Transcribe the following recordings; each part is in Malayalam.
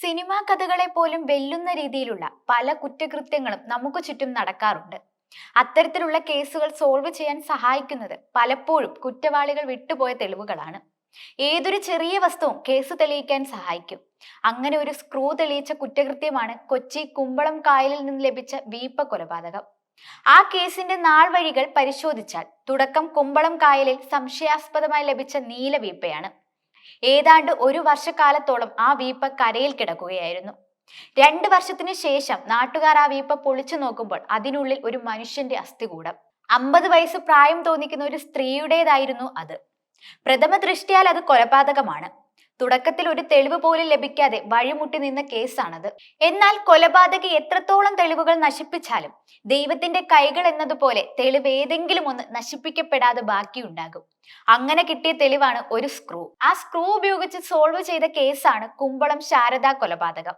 സിനിമാ കഥകളെ പോലും വെല്ലുന്ന രീതിയിലുള്ള പല കുറ്റകൃത്യങ്ങളും നമുക്ക് ചുറ്റും നടക്കാറുണ്ട്. അത്തരത്തിലുള്ള കേസുകൾ സോൾവ് ചെയ്യാൻ സഹായിക്കുന്നത് പലപ്പോഴും കുറ്റവാളികൾ വിട്ടുപോയ തെളിവുകളാണ്. ഏതൊരു ചെറിയ വസ്തുവും കേസ് തെളിയിക്കാൻ സഹായിക്കും. അങ്ങനെ ഒരു സ്ക്രൂ തെളിയിച്ച കുറ്റകൃത്യമാണ് കൊച്ചി കുമ്പളം കായലിൽ നിന്ന് ലഭിച്ച വീപ്പ കൊലപാതകം. ആ കേസിന്റെ നാൾ വഴികൾ പരിശോധിച്ചാൽ തുടക്കം കുമ്പളം കായലിൽ സംശയാസ്പദമായി ലഭിച്ച നീല വീപ്പയാണ്. ഏതാണ്ട് ഒരു വർഷക്കാലത്തോളം ആ വീപ്പ കരയിൽ കിടക്കുകയായിരുന്നു. രണ്ട് വർഷത്തിന് ശേഷം നാട്ടുകാർ ആ വീപ്പ പൊളിച്ചു നോക്കുമ്പോൾ അതിനുള്ളിൽ ഒരു മനുഷ്യന്റെ അസ്ഥികൂടം. അമ്പത് വയസ്സ് പ്രായം തോന്നിക്കുന്ന ഒരു സ്ത്രീയുടേതായിരുന്നു അത്. പ്രഥമ ദൃഷ്ടിയാൽ അത് കൊലപാതകമാണ്. തുടക്കത്തിൽ ഒരു തെളിവ് പോലും ലഭിക്കാതെ വഴിമുട്ടി നിന്ന കേസാണത്. എന്നാൽ കൊലപാതകി എത്രത്തോളം തെളിവുകൾ നശിപ്പിച്ചാലും ദൈവത്തിന്റെ കൈകൾ എന്നതുപോലെ തെളിവ് ഏതെങ്കിലും ഒന്ന് നശിപ്പിക്കപ്പെടാതെ ബാക്കിയുണ്ടാകും. അങ്ങനെ കിട്ടിയ തെളിവാണ് ഒരു സ്ക്രൂ. ആ സ്ക്രൂ ഉപയോഗിച്ച് സോൾവ് ചെയ്ത കേസാണ് കുമ്പളം ശാരദാ കൊലപാതകം.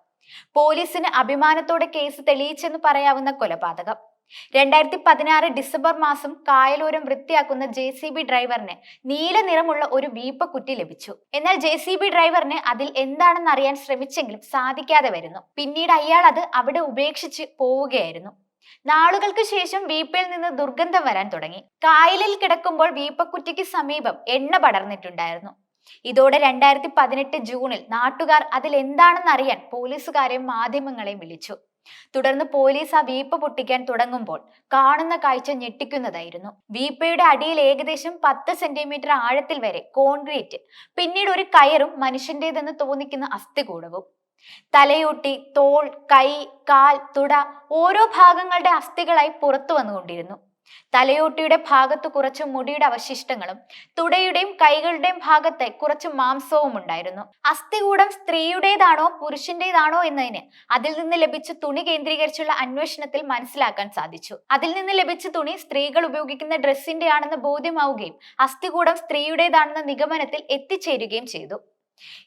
പോലീസിന് അഭിമാനത്തോടെ കേസ് തെളിയിച്ചെന്ന് പറയാവുന്ന കൊലപാതകം. രണ്ടായിരത്തി പതിനാറ് ഡിസംബർ മാസം കായലോരം വൃത്തിയാക്കുന്ന ജെ സി ബി ഡ്രൈവറിന് നീല നിറമുള്ള ഒരു വീപ്പ കുറ്റി ലഭിച്ചു. എന്നാൽ ജെ സി ബി ഡ്രൈവറിന് അതിൽ എന്താണെന്ന് അറിയാൻ ശ്രമിച്ചെങ്കിലും സാധിക്കാതെ വരുന്നു. പിന്നീട് അയാൾ അത് അവിടെ ഉപേക്ഷിച്ച് പോവുകയായിരുന്നു. നാളുകൾക്ക് ശേഷം വീപ്പയിൽ നിന്ന് ദുർഗന്ധം വരാൻ തുടങ്ങി. കായലിൽ കിടക്കുമ്പോൾ വീപ്പക്കുറ്റിക്ക് സമീപം എണ്ണ പടർന്നിട്ടുണ്ടായിരുന്നു. ഇതോടെ രണ്ടായിരത്തി പതിനെട്ട് ജൂണിൽ നാട്ടുകാർ അതിൽ എന്താണെന്ന് അറിയാൻ പോലീസുകാരെയും മാധ്യമങ്ങളെയും വിളിച്ചു. തുടർന്ന് പോലീസ് ആ വീപ്പ് പൊട്ടിക്കാൻ തുടങ്ങുമ്പോൾ കാണുന്ന കാഴ്ച ഞെട്ടിക്കുന്നതായിരുന്നു. വീപ്പയുടെ അടിയിൽ ഏകദേശം പത്ത് സെന്റിമീറ്റർ ആഴത്തിൽ വരെ കോൺക്രീറ്റ് പിന്നീട് ഒരു കയറും മനുഷ്യന്റേതെന്ന് തോന്നിക്കുന്ന അസ്ഥികൂടവും. തലയൂട്ടി തോൾ കൈ കാൽ തുട ഓരോ ഭാഗങ്ങളുടെ അസ്ഥികളായി പുറത്തു വന്നുകൊണ്ടിരുന്നു. തലയോട്ടിയുടെ ഭാഗത്ത് കുറച്ച് മുടിയുടെ അവശിഷ്ടങ്ങളും തുടയുടെയും കൈകളുടെയും ഭാഗത്ത് കുറച്ച് മാംസവും ഉണ്ടായിരുന്നു. അസ്ഥികൂടം സ്ത്രീയുടേതാണോ പുരുഷന്റേതാണോ എന്നതിന് അതിൽ നിന്ന് ലഭിച്ച തുണി കേന്ദ്രീകരിച്ചുള്ള അന്വേഷണത്തിൽ മനസ്സിലാക്കാൻ സാധിച്ചു. അതിൽ നിന്ന് ലഭിച്ച തുണി സ്ത്രീകൾ ഉപയോഗിക്കുന്ന ഡ്രസ്സിന്റെ ആണെന്ന് ബോധ്യമാവുകയും അസ്ഥികൂടം സ്ത്രീയുടേതാണെന്ന നിഗമനത്തിൽ എത്തിച്ചേരുകയും ചെയ്തു.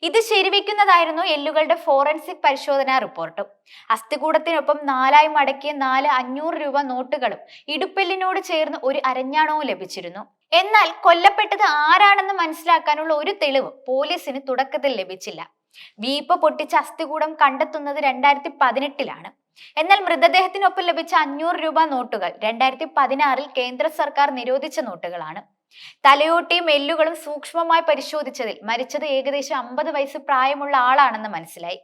ഇത് ശരിവെക്കുന്നതായിരുന്നു എല്ലുകളുടെ ഫോറൻസിക് പരിശോധനാ റിപ്പോർട്ടും. അസ്ഥികൂടത്തിനൊപ്പം നാലായി മടക്കിയ നാല് അഞ്ഞൂറ് രൂപ നോട്ടുകളും ഇടുപ്പെല്ലിനോട് ചേർന്ന് ഒരു അരഞ്ഞാണവും ലഭിച്ചിരുന്നു. എന്നാൽ കൊല്ലപ്പെട്ടത് ആരാണെന്ന് മനസ്സിലാക്കാനുള്ള ഒരു തെളിവ് പോലീസിന് തുടക്കത്തിൽ ലഭിച്ചില്ല. വീപ്പ പൊട്ടിച്ച അസ്ഥികൂടം കണ്ടെത്തുന്നത് രണ്ടായിരത്തി പതിനെട്ടിലാണ് എന്നാൽ മൃതദേഹത്തിനൊപ്പം ലഭിച്ച അഞ്ഞൂറ് രൂപ നോട്ടുകൾ രണ്ടായിരത്തി പതിനാറിൽ കേന്ദ്ര സർക്കാർ നിരോധിച്ച നോട്ടുകളാണ്. തലയോട്ടിയും എല്ലുകളും സൂക്ഷ്മമായി പരിശോധിച്ചതിൽ മരിച്ചത് ഏകദേശം അമ്പത് വയസ്സ് പ്രായമുള്ള ആളാണെന്ന് മനസ്സിലായി.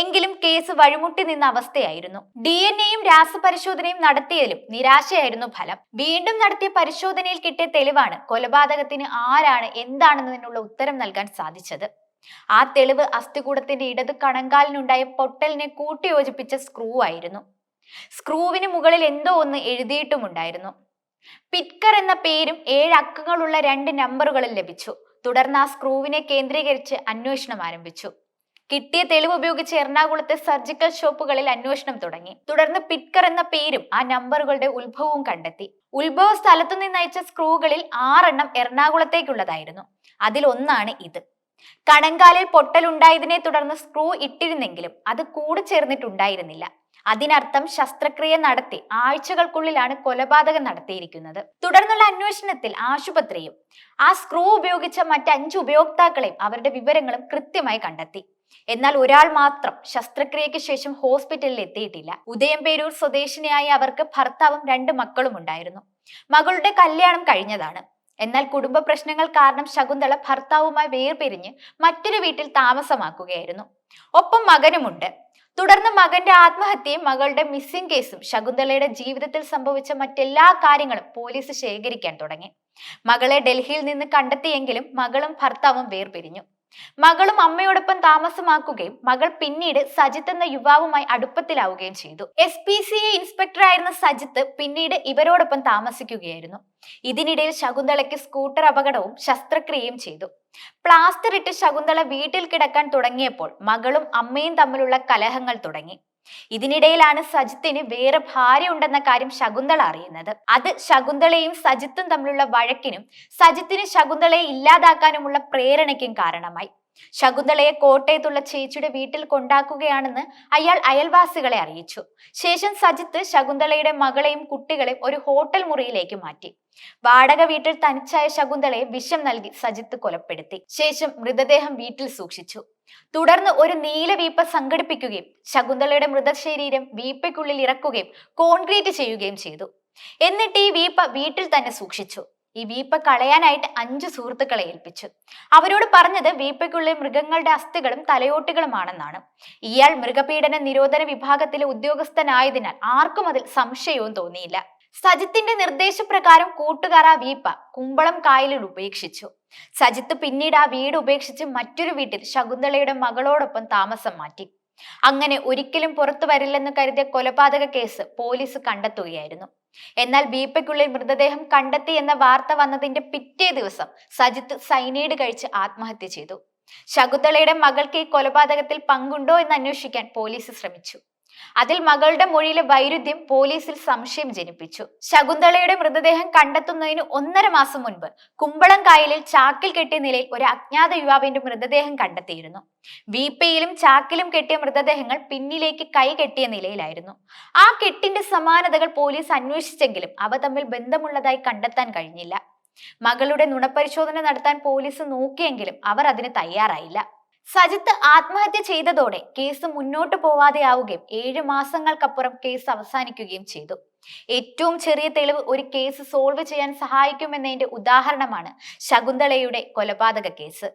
എങ്കിലും കേസ് വഴിമുട്ടി നിന്ന അവസ്ഥയായിരുന്നു. ഡി എൻ എയും രാസപരിശോധനയും നടത്തിയതിലും നിരാശയായിരുന്നു ഫലം. വീണ്ടും നടത്തിയ പരിശോധനയിൽ കിട്ടിയ തെളിവാണ് കൊലപാതകത്തിന് ആരാണ് എന്താണെന്നതിനുള്ള ഉത്തരം നൽകാൻ സാധിച്ചത്. ആ തെളിവ് അസ്ഥികൂടത്തിന്റെ ഇടത് കണങ്കാലിനുണ്ടായ പൊട്ടലിനെ കൂട്ടിയോജിപ്പിച്ച സ്ക്രൂ ആയിരുന്നു. സ്ക്രൂവിന് മുകളിൽ എന്തോ ഒന്ന് എഴുതിയിട്ടുമുണ്ടായിരുന്നു. പിറ്റ്കർ എന്ന പേരും ഏഴ് അക്കങ്ങളുള്ള രണ്ട് നമ്പറുകളും ലഭിച്ചു. തുടർന്ന് ആ സ്ക്രൂവിനെ കേന്ദ്രീകരിച്ച് അന്വേഷണം ആരംഭിച്ചു. കിട്ടിയ തെളിവ് ഉപയോഗിച്ച് എറണാകുളത്തെ സർജിക്കൽ ഷോപ്പുകളിൽ അന്വേഷണം തുടങ്ങി. തുടർന്ന് പിറ്റ്കർ എന്ന പേരും ആ നമ്പറുകളുടെ ഉത്ഭവവും കണ്ടെത്തി. ഉത്ഭവ സ്ഥലത്തു നിന്ന് അയച്ച സ്ക്രൂകളിൽ ആറെണ്ണം എറണാകുളത്തേക്കുള്ളതായിരുന്നു. അതിൽ ഒന്നാണ് ഇത്. കണങ്കാലിൽ പൊട്ടലുണ്ടായതിനെ തുടർന്ന് സ്ക്രൂ ഇട്ടിരുന്നെങ്കിലും അത് കൂടെ ചേർന്നിട്ടുണ്ടായിരുന്നില്ല. അതിനർത്ഥം ശസ്ത്രക്രിയ നടത്തി ആഴ്ചകൾക്കുള്ളിലാണ് കൊലപാതകം നടത്തിയിരിക്കുന്നത്. തുടർന്നുള്ള അന്വേഷണത്തിൽ ആശുപത്രിയും ആ സ്ക്രൂ ഉപയോഗിച്ച മറ്റ് അഞ്ച് ഉപയോക്താക്കളെയും അവരുടെ വിവരങ്ങളും കൃത്യമായി കണ്ടെത്തി. എന്നാൽ ഒരാൾ മാത്രം ശസ്ത്രക്രിയയ്ക്ക് ശേഷം ഹോസ്പിറ്റലിൽ എത്തിയിട്ടില്ല. ഉദയംപേരൂർ സ്വദേശിനിയായ അവർക്ക് ഭർത്താവും രണ്ട് മക്കളും ഉണ്ടായിരുന്നു. മകളുടെ കല്യാണം കഴിഞ്ഞതാണ്. എന്നാൽ കുടുംബ പ്രശ്നങ്ങൾ കാരണം ശകുന്തള ഭർത്താവുമായി വേർപിരിഞ്ഞ് മറ്റൊരു വീട്ടിൽ താമസമാക്കുകയായിരുന്നു. ഒപ്പം മകനുമുണ്ട്. തുടർന്ന് മകന്റെ ആത്മഹത്യയും മകളുടെ മിസ്സിംഗ് കേസും ശകുന്തളയുടെ ജീവിതത്തിൽ സംഭവിച്ച മറ്റെല്ലാ കാര്യങ്ങളും പോലീസ് ശേഖരിക്കാൻ തുടങ്ങി. മകളെ ഡൽഹിയിൽ നിന്ന് കണ്ടെത്തിയെങ്കിലും മകളും ഭർത്താവും വേർപിരിഞ്ഞു. മകളും അമ്മയോടൊപ്പം താമസമാക്കുകയും മകൾ പിന്നീട് സജിത്ത് എന്ന യുവാവുമായി അടുപ്പത്തിലാവുകയും ചെയ്തു. എസ് പി സി ഇൻസ്പെക്ടറായിരുന്ന സജിത്ത് പിന്നീട് ഇവരോടൊപ്പം താമസിക്കുകയായിരുന്നു. ഇതിനിടയിൽ ശകുന്തളയ്ക്ക് സ്കൂട്ടർ അപകടവും ശസ്ത്രക്രിയയും ചെയ്തു. പ്ലാസ്റ്റർ ഇട്ട് ശകുന്തള വീട്ടിൽ കിടക്കാൻ തുടങ്ങിയപ്പോൾ മകളും അമ്മയും തമ്മിലുള്ള കലഹങ്ങൾ തുടങ്ങി. ഇതിനിടയിലാണ് സജിത്തിന് വേറെ ഭാര്യ ഉണ്ടെന്ന കാര്യം ശകുന്തള അറിയുന്നത്. അത് ശകുന്തളയും സജിത്തും തമ്മിലുള്ള വഴക്കിനും സജിത്തിന് ശകുന്തളയെ ഇല്ലാതാക്കാനുമുള്ള പ്രേരണയ്ക്കും കാരണമായി. ശകുന്തളയെ കോട്ടയത്തുള്ള ചേച്ചിയുടെ വീട്ടിൽ കൊണ്ടാക്കുകയാണെന്ന് അയാൾ അയൽവാസികളെ അറിയിച്ചു. ശേഷം സജിത്ത് ശകുന്തളയുടെ മകളെയും കുട്ടികളെയും ഒരു ഹോട്ടൽ മുറിയിലേക്ക് മാറ്റി. വാടക വീട്ടിൽ തനിച്ചായ ശകുന്തളയെ വിഷം നൽകി സജിത്ത് കൊലപ്പെടുത്തി. ശേഷം മൃതദേഹം വീട്ടിൽ സൂക്ഷിച്ചു. തുടർന്ന് ഒരു നീല വീപ്പ സംഘടിപ്പിക്കുകയും ശകുന്തളയുടെ മൃതശരീരം വീപ്പയ്ക്കുള്ളിൽ ഇറക്കുകയും കോൺക്രീറ്റ് ചെയ്യുകയും ചെയ്തു. എന്നിട്ട് ഈ വീപ്പ വീട്ടിൽ തന്നെ സൂക്ഷിച്ചു. ഈ വീപ്പ കളയാനായിട്ട് അഞ്ച് സുഹൃത്തുക്കളെ ഏൽപ്പിച്ചു. അവരോട് പറഞ്ഞത് വീപ്പയ്ക്കുള്ളിൽ മൃഗങ്ങളുടെ അസ്ഥികളും തലയോട്ടികളുമാണെന്നാണ്. ഇയാൾ മൃഗപീഡന നിരോധന വിഭാഗത്തിലെ ഉദ്യോഗസ്ഥനായതിനാൽ ആർക്കും അതിൽ സംശയവും തോന്നിയില്ല. സജിത്തിന്റെ നിർദ്ദേശപ്രകാരം കൂട്ടുകാർ ആ വീപ്പ കുമ്പളം കായലിൽ ഉപേക്ഷിച്ചു. സജിത്ത് പിന്നീട് ആ വീട് ഉപേക്ഷിച്ച് മറ്റൊരു വീട്ടിൽ ശകുന്തളയുടെ മകളോടൊപ്പം താമസം മാറ്റി. അങ്ങനെ ഒരിക്കലും പുറത്തു വരില്ലെന്ന് കരുതിയ കൊലപാതക കേസ് പോലീസ് കണ്ടെത്തുകയായിരുന്നു. എന്നാൽ ബീപ്പയ്ക്കുള്ളിൽ മൃതദേഹം കണ്ടെത്തി എന്ന വാർത്ത വന്നതിന്റെ പിറ്റേ ദിവസം സജിത്ത് സൈനൈഡ് കഴിച്ച് ആത്മഹത്യ ചെയ്തു. ശകുന്തളയുടെ മകൾക്ക് ഈ കൊലപാതകത്തിൽ പങ്കുണ്ടോ എന്ന് അന്വേഷിക്കാൻ പോലീസ് ശ്രമിച്ചു. അതിൽ മകളുടെ മൊഴിയിലെ വൈരുദ്ധ്യം പോലീസിൽ സംശയം ജനിപ്പിച്ചു. ശകുന്തളയുടെ മൃതദേഹം കണ്ടെത്തുന്നതിന് ഒന്നര മാസം മുൻപ് കുമ്പളം കായലിൽ ചാക്കിൽ കെട്ടിയ നിലയിൽ ഒരു അജ്ഞാത യുവാവിന്റെ മൃതദേഹം കണ്ടെത്തിയിരുന്നു. വീപ്പയിലും ചാക്കിലും കെട്ടിയ മൃതദേഹങ്ങൾ പിന്നിലേക്ക് കൈ കെട്ടിയ നിലയിലായിരുന്നു. ആ കെട്ടിന്റെ സമാനതകൾ പോലീസ് അന്വേഷിച്ചെങ്കിലും അവ തമ്മിൽ ബന്ധമുള്ളതായി കണ്ടെത്താൻ കഴിഞ്ഞില്ല. മകളുടെ നുണപരിശോധന നടത്താൻ പോലീസ് നോക്കിയെങ്കിലും അവർ അതിന് തയ്യാറായില്ല. സജിത്ത് ആത്മഹത്യ ചെയ്തതോടെ കേസ് മുന്നോട്ട് പോവാതെയാവുകയും ഏഴ് മാസങ്ങൾക്കപ്പുറം കേസ് അവസാനിക്കുകയും ചെയ്തു. ഏറ്റവും ചെറിയ തെളിവ് ഒരു കേസ് സോൾവ് ചെയ്യാൻ സഹായിക്കുമെന്നതിന്റെ ഉദാഹരണമാണ് ശകുന്തളയുടെ കൊലപാതക കേസ്.